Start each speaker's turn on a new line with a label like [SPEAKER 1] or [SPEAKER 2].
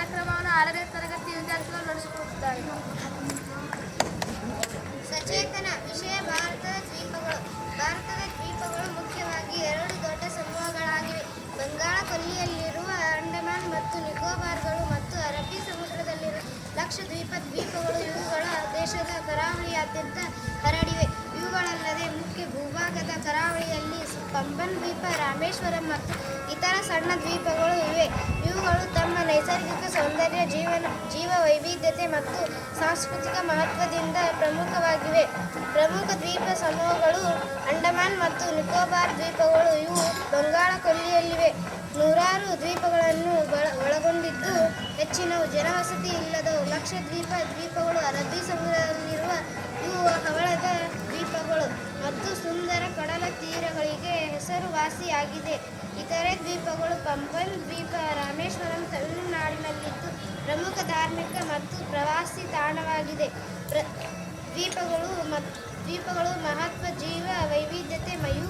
[SPEAKER 1] ಕಾರ್ಯಕ್ರಮವನ್ನು ಆರನೇ ತರಗತಿ ವಿದ್ಯಾರ್ಥಿಗಳು ನಡೆಸಿಕೊಡುತ್ತಾರೆ.
[SPEAKER 2] ಸಚೇತನ ವಿಷಯ ಭಾರತದ ದ್ವೀಪಗಳು. ಭಾರತದ ದ್ವೀಪಗಳು ಮುಖ್ಯವಾಗಿ ಎರಡು ದೊಡ್ಡ ಸಮೂಹಗಳಾಗಿವೆ. ಬಂಗಾಳ ಕೊಲ್ಲಿಯಲ್ಲಿರುವ ಅಂಡಮಾನ್ ಮತ್ತು ನಿಕೋಬಾರ್ಗಳು ಮತ್ತು ಅರಬ್ಬಿ ಸಮುದ್ರದಲ್ಲಿರುವ ಲಕ್ಷದ್ವೀಪ ದ್ವೀಪಗಳು. ಇವುಗಳ ದೇಶದ ಕರಾವಳಿಯಾದ್ಯಂತ ಹರಡಿವೆ. ಇವುಗಳಲ್ಲದೆ ಮುಖ್ಯ ಭೂಭಾಗದ ಕರಾವಳಿಯಲ್ಲಿ ಪಂಬನ್ ದ್ವೀಪ ರಾಮೇಶ್ವರಂ ಮತ್ತು ಇತರ ಸಣ್ಣ ದ್ವೀಪಗಳು ಇವೆ. ಜೀವ ವೈವಿಧ್ಯತೆ ಮತ್ತು ಸಾಂಸ್ಕೃತಿಕ ಮಹತ್ವದಿಂದ ಪ್ರಮುಖವಾಗಿವೆ. ಪ್ರಮುಖ ದ್ವೀಪ ಸಮೂಹಗಳು ಅಂಡಮಾನ್ ಮತ್ತು ನಿಕೋಬಾರ್ ದ್ವೀಪಗಳು ಇವು ಬಂಗಾಳ ಕೊಲ್ಲಿಯಲ್ಲಿವೆ. ನೂರಾರು ದ್ವೀಪಗಳನ್ನು ಒಳಗೊಂಡಿದ್ದು ಹೆಚ್ಚಿನವು ಜನವಸತಿ ಇಲ್ಲದ ಲಕ್ಷದ್ವೀಪ ದ್ವೀಪಗಳು ಅರಬ್ಬಿ ಸಮುದ್ರದಲ್ಲಿರುವ ಇವು ಹವಳದ ದ್ವೀಪಗಳು ಮತ್ತು ಸುಂದರ ಕಡಲ ತೀರಗಳಿಗೆ ಹೆಸರುವಾಸಿಯಾಗಿದೆ. ಇತರೆ ದ್ವೀಪಗಳು ಪಂಪನ್ ದ್ವೀಪ ರಾಮೇಶ್ವರಂ ಪ್ರಮುಖ ಧಾರ್ಮಿಕ ಮತ್ತು ಪ್ರವಾಸಿ ತಾಣವಾಗಿದೆ. ದ್ವೀಪಗಳು ಮತ್ತು ದ್ವೀಪಗಳು ಮಹತ್ವ ಜೀವ ವೈವಿಧ್ಯತೆ ಮಯು